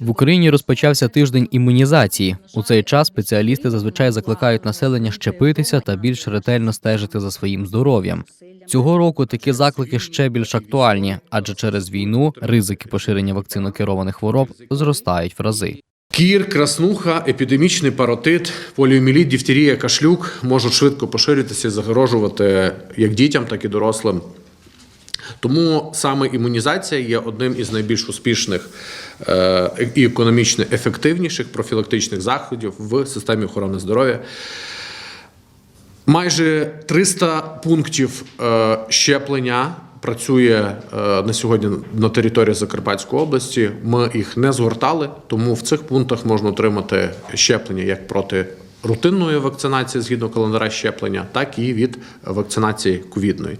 В Україні розпочався тиждень імунізації. У цей час спеціалісти зазвичай закликають населення щепитися та більш ретельно стежити за своїм здоров'ям. Цього року такі заклики ще більш актуальні, адже через війну ризики поширення вакцинокерованих хвороб зростають в рази. Кір, краснуха, епідемічний паротит, поліоміліт, дифтерія, кашлюк можуть швидко поширитися і загрожувати як дітям, так і дорослим. Тому саме імунізація є одним із найбільш успішних е, і економічно ефективніших профілактичних заходів в системі охорони здоров'я. Майже 300 пунктів е, щеплення працює е, на сьогодні на території Закарпатської області. Ми їх не згортали, тому в цих пунктах можна отримати щеплення як проти рутинної вакцинації згідно календаря щеплення, так і від вакцинації ковідної.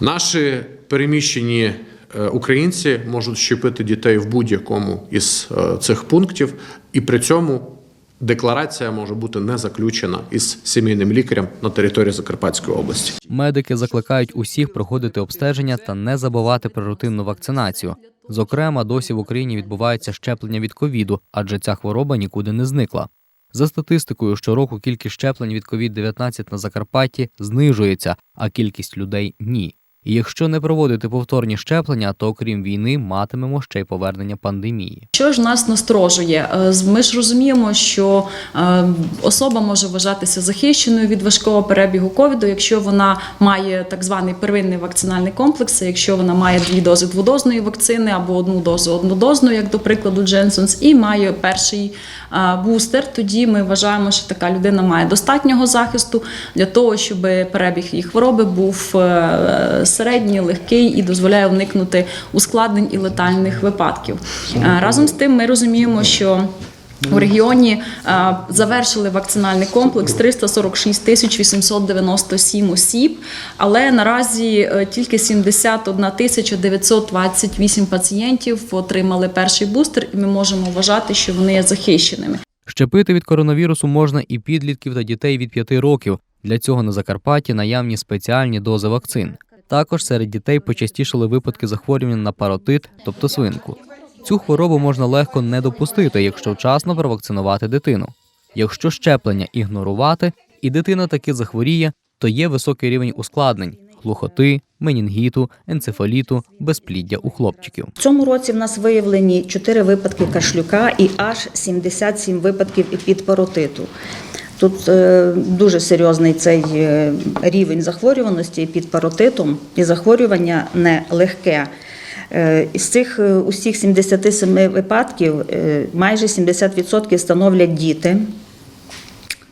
Наші переміщені е, українці можуть щепити дітей в будь-якому із е, цих пунктів, і при цьому декларація може бути не заключена із сімейним лікарем на території Закарпатської області. Медики закликають усіх проходити обстеження та не забувати про рутинну вакцинацію. Зокрема, досі в Україні відбувається щеплення від ковіду, адже ця хвороба нікуди не зникла. За статистикою, щороку кількість щеплень від COVID-19 на Закарпатті знижується, а кількість людей ні. І якщо не проводити повторні щеплення, то окрім війни матимемо ще й повернення пандемії. Що ж нас насторожує? Е, Ми ж розуміємо, що е, особа може вважатися захищеною від важкого перебігу ковіду, якщо вона має так званий первинний вакцинальний комплекс, якщо вона має дві дози дводозної вакцини або одну дозу однодозну, як до прикладу Дженсонс, і має перший е, бустер. Тоді ми вважаємо, що така людина має достатнього захисту для того, щоб перебіг її хвороби був середній, легкий і дозволяє уникнути ускладнень і летальних випадків. Е, Разом з тим, ми розуміємо, що у регіоні е, завершили вакцинальний комплекс 346 тисяч 897 осіб, але наразі е, тільки 71 тисяча 928 пацієнтів отримали перший бустер, і ми можемо вважати, що вони є захищеними. Щепити від коронавірусу можна і підлітків та дітей від 5 років. Для цього на Закарпатті наявні спеціальні дози вакцин. Також серед дітей почастішали випадки захворювання на паротит, тобто свинку. Цю хворобу можна легко не допустити, якщо вчасно провакцинувати дитину. Якщо щеплення ігнорувати і дитина таки захворіє, то є високий рівень ускладнень глухоти, менінгіту, енцефаліту, безпліддя у хлопчиків. В цьому році в нас виявлені 4 випадки кашлюка і аж 77 випадків епідпаротиту. Тут е, дуже серйозний цей е, рівень захворюваності під паротитом, і захворювання не легке. Е, Із цих усіх 77 випадків майже 70% становлять діти.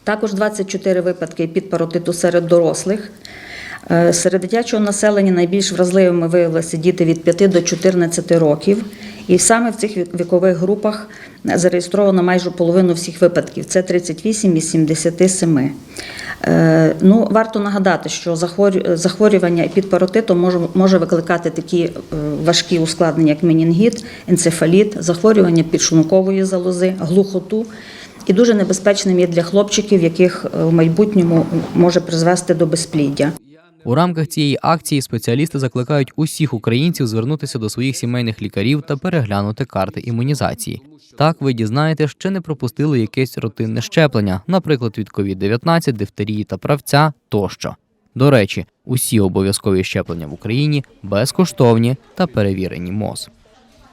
Також 24 випадки підпаротиту серед дорослих. Серед дитячого населення найбільш вразливими виявилися діти від 5 до 14 років. І саме в цих вікових групах зареєстровано майже половину всіх випадків це 38 із 77. Е, Ну, варто нагадати, що захворю- захворювання підпаротитом може, може викликати такі е, важкі ускладнення, як менінгіт, енцефаліт, захворювання підшлункової залози, глухоту. І дуже небезпечним є для хлопчиків, яких е, в майбутньому може призвести до безпліддя. У рамках цієї акції спеціалісти закликають усіх українців звернутися до своїх сімейних лікарів та переглянути карти імунізації. Так ви дізнаєте, що не пропустили якесь рутинне щеплення, наприклад, від COVID-19, дифтерії та правця тощо. До речі, усі обов'язкові щеплення в Україні безкоштовні та перевірені МОЗ.